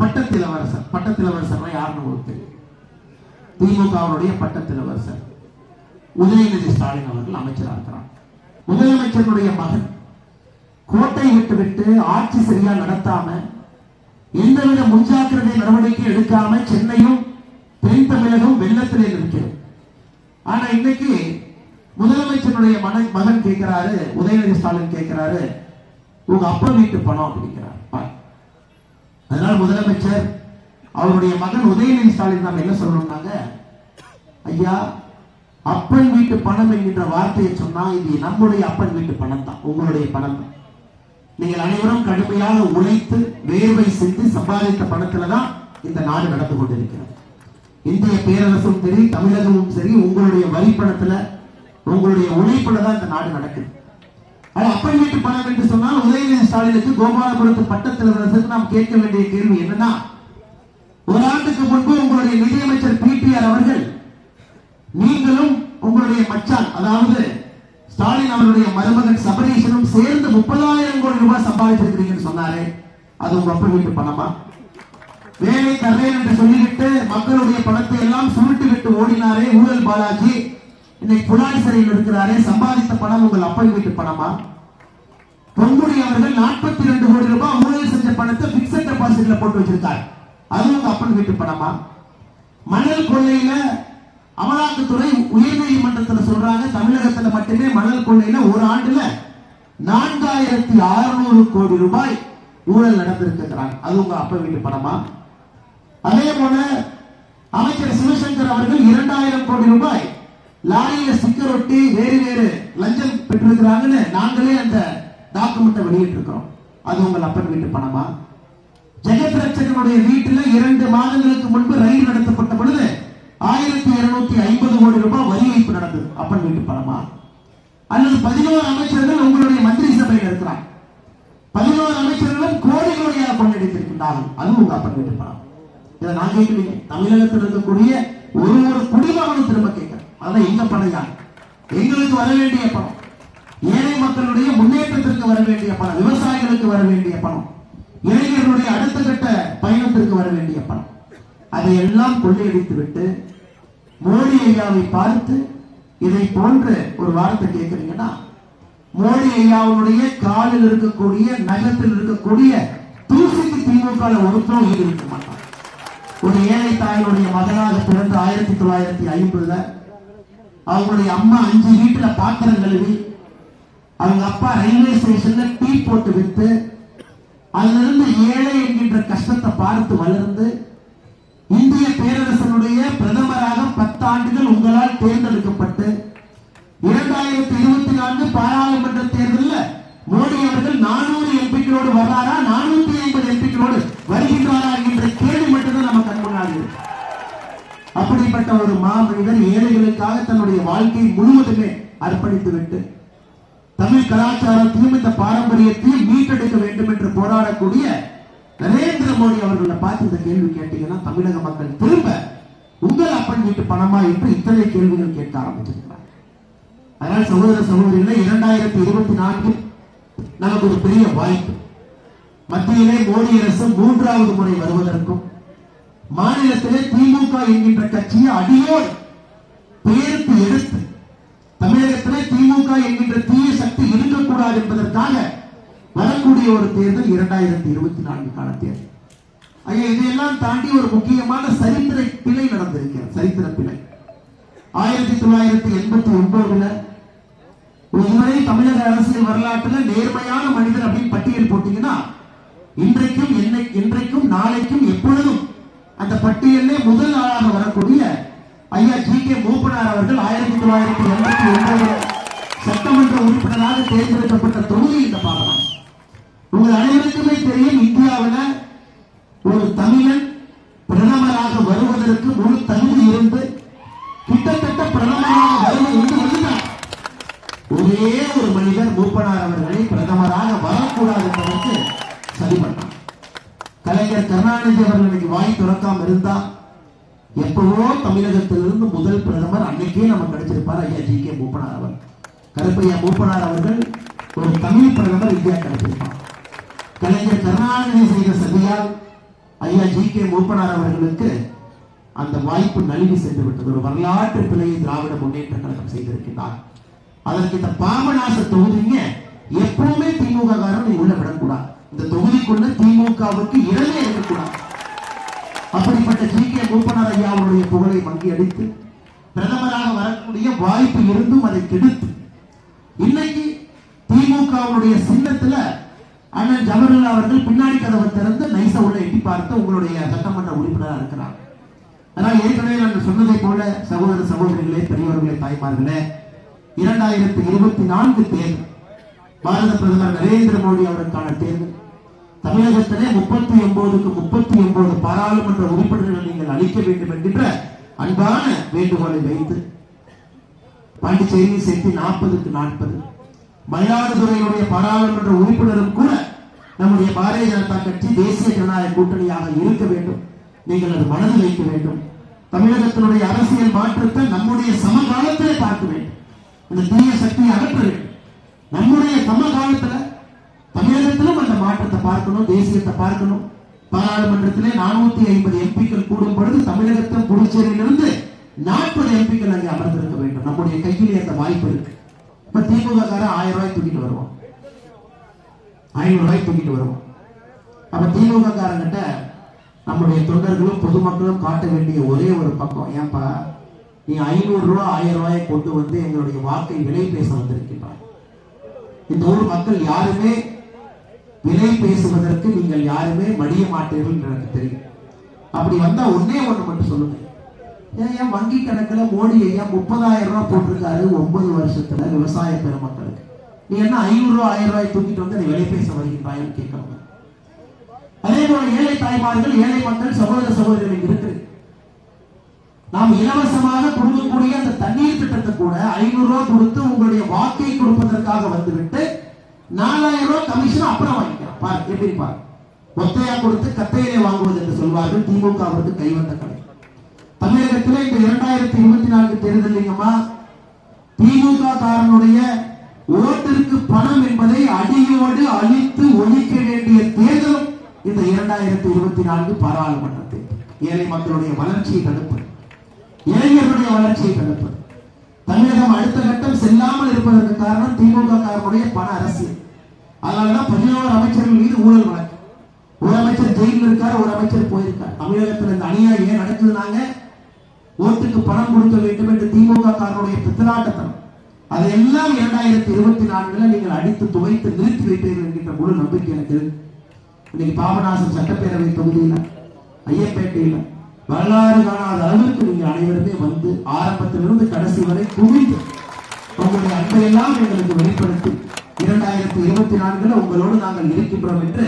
பட்டத்திலவரசர் பட்டத்திலவரசர்னா யாருன்னு உங்களுக்கு தெரியும்? திமுகவுடைய பட்டத்திலவரசர். உதயநிதி ஸ்டாலின் அவர்கள் அமைச்சராக இருக்கிறார். முதலமைச்சருடைய மகன். கோட்டை விட்டு விட்டு ஆட்சி சரியா நடத்தாம எந்தவித முன்ஜாக்கிரதை நடவடிக்கை எடுக்காம சென்னையும் தென் தமிழகம் வெள்ளத்திலே நிற்கிறது. ஆனா இன்னைக்கு முதலமைச்சருடைய மகன் மகன் கேட்கிறாரு உதயநிதி ஸ்டாலின் கேட்கிறாரு உங்க அப்பா வீட்டு பணம் அப்படிங்கிறார். அதனால முதலமைச்சர் அவருடைய மகன் உதயநிதி ஸ்டாலின் நம்ம என்ன சொல்லணும்னாங்க? ஐயா அப்பன் வீட்டு பணம் என்கின்ற வார்த்தையை சொன்னா இது நம்முடைய அப்பன் வீட்டு பணம் தான் உங்களுடைய பணம் தான். நீங்கள் அனைவரும் கடுமையாக உழைத்து வேர்வை செஞ்சு சம்பாதித்த பணத்துல தான் இந்த நாடு நடந்து கொண்டிருக்கிறது. இந்திய பேரரசும் சரி தமிழகமும் சரி உங்களுடைய வரி பணத்துல உங்களுடைய உழைப்புல தான் இந்த நாடு நடக்குது. ஆனா அப்பாயின்மெண்ட் பணம் என்று சொன்னால் உதயநிதி ஸ்டாலினுக்கு கோபாலபுரத்து பட்டத்திலரசுக்கு நாம் கேட்க வேண்டிய கேள்வி என்னன்னா ஒரு ஆண்டுக்கு முன்பு உங்களுடைய நிதியமைச்சர் பிடிஆர் அவர்கள் நீங்களும் உங்களுடைய மச்சான் அதாவது ஸ்டாலின் அவருடைய மருமகன் சபரீஷனும் சேர்ந்து முப்பதாயிரம் கோடி ரூபாய் சம்பாதிச்சிருக்கிறீங்கன்னு சொன்னாரே அது உங்க அப்பா வீட்டு பணமா? வேலை தர்றேன் என்று சொல்லிவிட்டு மக்களுடைய பணத்தை எல்லாம் சுருட்டு விட்டு ஓடினாரே ஊழல் பாலாஜி. இன்னைக்கு புலாடி சிறையில் இருக்கிறாரே சம்பாதித்த பணம் உங்கள் அப்பன் வீட்டு பணமா? பொன்முடி அவர்கள் நாற்பத்தி ரெண்டு கோடி ரூபாய் ஊழல் செஞ்ச பணத்தை பிக்சட் டெபாசிட்ல போட்டு வச்சிருக்காரு. அது உங்க அப்பன் வீட்டு பணமா? மணல் கொள்ளையில அமலாக்கத்துறை உயர்நீதிமன்றத்துல சொல்றாங்க தமிழகத்துல மட்டுமே மணல் கொள்ளையில ஒரு ஆண்டுல நான்காயிரத்தி அறுநூறு கோடி ரூபாய் ஊழல் நடந்திருக்கிறாங்க அது உங்க அப்ப வீட்டு பணமா? அதே போல அமைச்சர் சிவசங்கர் அவர்கள் இரண்டாயிரம் கோடி ரூபாய் லாரியில ஸ்டிக்கர் ஒட்டி வேறு வேறு லஞ்சம் பெற்றிருக்கிறாங்கன்னு நாங்களே அந்த டாக்குமெண்ட்டை வெளியிட்டிருக்கிறோம். அது உங்கள் அப்பன் வீட்டு பணமா? ஜெகத் ரட்சகனுடைய வீட்டில் இரண்டு மாதங்களுக்கு முன்பு ரயில் நடத்தப்பட்ட பொழுது ஆயிரத்தி இருநூத்தி ஐம்பது கோடி ரூபாய் வரி வைப்பு நடந்தது. அப்பன் வீட்டு பணமா? அல்லது பதினோரு அமைச்சர்கள் உங்களுடைய மந்திரி சபையில் இருக்கிறார். பதினோரு அமைச்சர்களும் கோடி கோடியாக கொண்டடித்திருக்கின்றார்கள் அது உங்க அப்பன் வீட்டு பணம். இதை நான் கேட்கலீங்க தமிழகத்தில் இருக்கக்கூடிய ஒரு ஒரு குடிமகனும் திரும்ப கேட்கிறேன் அதான் எங்க பணம் எங்களுக்கு வர வேண்டிய பணம். ஏழை மக்களுடைய முன்னேற்றத்திற்கு வர வேண்டிய பணம். விவசாயிகளுக்கு வர வேண்டிய பணம். இளைஞர்களுடைய அடுத்த கட்ட பயணத்திற்கு வர வேண்டிய பணம். அதையெல்லாம் கொள்ளையடித்து விட்டு மோடி ஐயாவை பார்த்து இதை போன்ற ஒரு வார்த்தை கேட்கிறீங்கன்னா மோடி ஐயாவுடைய காலில் இருக்கக்கூடிய நகத்தில் இருக்கக்கூடிய தூசிக்கு திமுக ஒருத்தரும் ஈடு இருக்க மாட்டான். ஒரு ஏழை தாயினுடைய மகனாக பிறந்த ஆயிரத்தி தொள்ளாயிரத்தி ஐம்பதுல அவங்களுடைய அம்மா அஞ்சு வீட்டுல பாத்திரம் கழுவி அவங்க அப்பா ரயில்வே ஸ்டேஷன்ல டீ போட்டு விட்டு அதுல இருந்து ஏழை என்கின்ற கஷ்டத்தை பார்த்து வளர்ந்து இந்திய பேரரசனுடைய பிரதமராக பத்தாண்டுகள் உங்களால் தேர்ந்தெடுக்கப்பட்டு இரண்டாயிரத்தி இருபத்தி நான்கு பாராளுமன்ற தேர்தலில் மோடி அவர்கள் நானூறு எம்பிக்களோடு வர்றாரா? நானூத்தி ஐம்பது எம்பிக்களோடு அப்படிப்பட்ட ஒரு மாமனிதர் ஏழைகளுக்காக தன்னுடைய வாழ்க்கையை முழுவதுமே அர்ப்பணித்து விட்டு தமிழ் கலாச்சாரத்தையும் இந்த பாரம்பரியத்தையும் மீட்டெடுக்க வேண்டும் என்று போராடக்கூடிய நரேந்திர மோடி அவர்களை பார்த்து இந்த கேள்வி கேட்டீங்கன்னா தமிழக மக்கள் திரும்ப உங்கள் அப்பன் வீட்டு பணமா என்று இத்தனை கேள்விகள் கேட்க ஆரம்பிச்சிருக்கிறார் அதனால் சகோதர சகோதரிகளை இரண்டாயிரத்தி இருபத்தி நான்கு நமக்கு ஒரு பெரிய வாய்ப்பு. மத்தியிலே மோடி அரசு மூன்றாவது முறை வருவதற்கும் மாநிலத்திலே திமுக என்கின்ற கட்சியை அடியோடு பெயர்த்து எடுத்து தமிழகத்திலே திமுக என்கின்ற தீய சக்தி இருக்கக்கூடாது என்பதற்காக வரக்கூடிய ஒரு தேர்தல் இரண்டாயிரத்தி இருபத்தி நான்குக்கான தேர்தல் ஐயா இதையெல்லாம் தாண்டி ஒரு முக்கியமான சரித்திர பிழை நடந்திருக்கிறது சரித்திர பிழை. ஆயிரத்தி தொள்ளாயிரத்தி எண்பத்தி ஒன்பதுல இதுவரை தமிழக அரசியல் வரலாற்றுல நேர்மையான மனிதர் அப்படின்னு பட்டியல் போட்டீங்கன்னா இன்றைக்கும் என்னை இன்றைக்கும் நாளைக்கும் எப்பொழுதும் அந்த பட்டியலே முதல் ஆளாக வரக்கூடிய ஐயா ஜி கே மூப்பனார் அவர்கள் ஆயிரத்தி தொள்ளாயிரத்தி எண்பத்தி ஒன்பது சட்டமன்ற உறுப்பினராக தேர்ந்தெடுக்கப்பட்ட தொகுதி இந்த பாராளுமன்றம் உங்கள் அனைவருக்குமே தெரியும் இந்தியாவில் ஒரு தமிழன் பிரதமராக வருவதற்கு முழு தகுதி இருந்து கிட்டத்தட்ட பிரதமராக வருவது ஒரே ஒரு மனிதர் மூப்பனார் அவர்களை பிரதமராக கலைஞர் கருணாநிதி அவர்கள் இன்னைக்கு வாய் திறக்காம இருந்தா எப்பவோ தமிழகத்திலிருந்து முதல் பிரதமர் அன்னைக்கே நம்ம கிடைச்சிருப்பார் ஐயா ஜி கே மூப்பனார் அவர் கருப்பையா மூப்பனார் அவர்கள் ஒரு தமிழ் பிரதமர் இந்தியா கிடைச்சிருப்பார். கலைஞர் கருணாநிதி செய்த சதியால் ஐயா ஜி கே மூப்பனார் அவர்களுக்கு அந்த வாய்ப்பு நழுவி சென்று விட்டது ஒரு வரலாற்று பிழையை திராவிட முன்னேற்ற கழகம் செய்திருக்கிறார். அதற்கு இந்த பாபநாச தொகுதிங்க எப்பவுமே திமுக காரன் நீ உள்ள விடக்கூடாது. இந்த தொகுதிக்குள்ள திமுகவுக்கு இடமே இருக்கக்கூடாது. அப்படிப்பட்ட ஜி கே. மூப்பனார் ஐயா அவருடைய புகழை வங்கி அடித்து பிரதமராக வரக்கூடிய வாய்ப்பு இருந்தும் அதை கெடுத்து இன்னைக்கு திமுகவுடைய சின்னத்துல அண்ணன் ஜவஹர்லால் அவர்கள் பின்னாடி கதவை திறந்து நைசா உள்ள எட்டி பார்த்து உங்களுடைய சட்டமன்ற உறுப்பினராக இருக்கிறார். ஆனால் ஏற்கனவே நான் சொன்னதை போல சகோதர சகோதரிகளே பெரியவர்களே தாய்மார்களே இரண்டாயிரத்தி இருபத்தி நான்கு தேர்தல் பாரத பிரதமர் நரேந்திர மோடி அவருக்கான தேர்தல். தமிழகத்திலே முப்பத்தி ஒன்பதுக்கு முப்பத்தி ஒன்பது பாராளுமன்ற உறுப்பினர்களை நீங்கள் அளிக்க வேண்டும் என்கின்ற அன்பான வேண்டுகோளை வைத்து பாண்டிச்சேரியில் சேர்த்து நாற்பதுக்கு நாற்பது மயிலாடுதுறையினுடைய பாராளுமன்ற உறுப்பினரும் கூட நம்முடைய பாரதிய ஜனதா கட்சி தேசிய ஜனநாயக கூட்டணியாக இருக்க வேண்டும். நீங்கள் அது மனதில் வைக்க வேண்டும். தமிழகத்தினுடைய அரசியல் மாற்றத்தை நம்முடைய சமகாலத்திலே பார்க்க வேண்டும். இந்த தீய சக்தியை அகற்ற வேண்டும். நம்முடைய சமகாலத்துல தமிழகத்திலும் அந்த மாற்றத்தை பார்க்கணும் தேசியத்தை பார்க்கணும். பாராளுமன்றத்திலே நானூத்தி ஐம்பது எம்பிக்கள் கூடும் பொழுது தமிழகத்தில் புதுச்சேரியிலிருந்து நாற்பது எம்பிக்கள் அங்கே அமர்ந்திருக்க வேண்டும். நம்முடைய கையிலே அந்த வாய்ப்பு இருக்கு. இப்ப திமுக காரன் ஆயிரம் ரூபாய் தூக்கிட்டு வருவோம். ஐநூறு ரூபாய் தூக்கிட்டு வருவோம். அப்ப திமுக காரங்கிட்ட நம்முடைய தொண்டர்களும் பொதுமக்களும் காட்ட வேண்டிய ஒரே ஒரு பக்கம். ஏன்பா நீ ஐநூறு ரூபாய் ஆயிரம் ரூபாயை கொண்டு வந்து எங்களுடைய வாக்கை விலை பேச வந்திருக்கின்றாய். இந்த ஊர் மக்கள் யாருமே விலை பேசுவதற்கு நீங்கள் யாருமே மடிய மாட்டீர்கள் எனக்கு தெரியும். அப்படி வந்தா ஒன்னே ஒண்ணு மட்டும் சொல்லுங்க. ஏன் ஏன் வங்கி கணக்குல மோடி ஐயா முப்பதாயிரம் ரூபாய் போட்டிருக்காரு ஒன்பது வருஷத்துல விவசாய பெருமக்களுக்கு? நீ என்ன ஐநூறு ரூபாய் ஆயிரம் ரூபாய் தூக்கிட்டு வந்து நீ விலை பேச வருகின்றாயன்னு கேட்கணும். அதே போல ஏழை தாய்மார்கள் ஏழை மக்கள் சகோதர சகோதரிகள் இருக்கு நாம் இலவசமாக கொடுக்கக்கூடிய அந்த தண்ணீர் திட்டத்தை கூட ஐநூறு ரூபாய் கொடுத்து உங்களுடைய வாக்கை கொடுப்பதற்காக வந்துவிட்டு நாலாயிரம் ரூபாய் கமிஷன் அப்புறம் வாங்கிக்கலாம். பாரு எப்படி பாரு ஒத்தையா கொடுத்து கத்தையிலே வாங்குவது என்று சொல்வார்கள். திமுகவிற்கு கைவந்த கடை தமிழகத்தில் இந்த இரண்டாயிரத்தி இருபத்தி நான்கு தேர்தலிங்கம்மா திமுக காரனுடைய ஓட்டிற்கு பணம் என்பதை அடியோடு அழித்து ஒழிக்க வேண்டிய தேர்தலும் இந்த இரண்டாயிரத்தி இருபத்தி நான்கு பாராளுமன்ற தேர்தல் ஏழை மக்களுடைய வளர்ச்சியை தடுப்பது. இளைஞர்களுடைய வளர்ச்சியை தடுப்பது. தமிழகம் அடுத்த கட்டம் செல்லாமல் இருப்பதற்கு காரணம் திமுக காரனுடைய பண அரசியல். அதனாலதான் பதினோரு அமைச்சர்கள் மீது ஊழல் வழக்கு. ஒரு அமைச்சர் ஜெயிலில் இருக்கார் ஒரு அமைச்சர் போயிருக்கார். தமிழகத்தில் இந்த அநியாயம் ஏன் நடக்குதுனாங்க ஓட்டுக்கு பணம் கொடுக்க வேண்டும் என்று திமுக காரனுடைய பித்தலாட்டத்தனம். அதையெல்லாம் இரண்டாயிரத்தி இருபத்தி நான்குல நீங்கள் அடித்து துவைத்து நிறுத்தி வைப்பீர்கள் என்கின்ற முழு நம்பிக்கை எனக்கு இன்னைக்கு பாபநாசம் சட்டப்பேரவை தொகுதியில ஐயப்பேட்டையில வரலாறு காணாத அளவிற்கு நீங்க அனைவருமே வந்து ஆரம்பத்திலிருந்து கடைசி வரை குவிந்து உங்களுடைய அன்பையெல்லாம் எங்களுக்கு வெளிப்படுத்தி இரண்டாயிரத்தி இருபத்தி நான்குல உங்களோடு நாங்கள் இருக்கின்றோம் என்று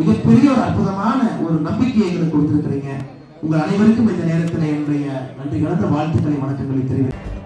மிகப்பெரிய ஒரு அற்புதமான ஒரு நம்பிக்கையை எங்களுக்கு கொடுத்திருக்கிறீங்க. உங்கள் அனைவருக்கும் இந்த நேரத்தில் என்னுடைய நன்றி கலந்த வாழ்த்துக்களை வணக்கங்களை தெரிவிக்கிறேன்.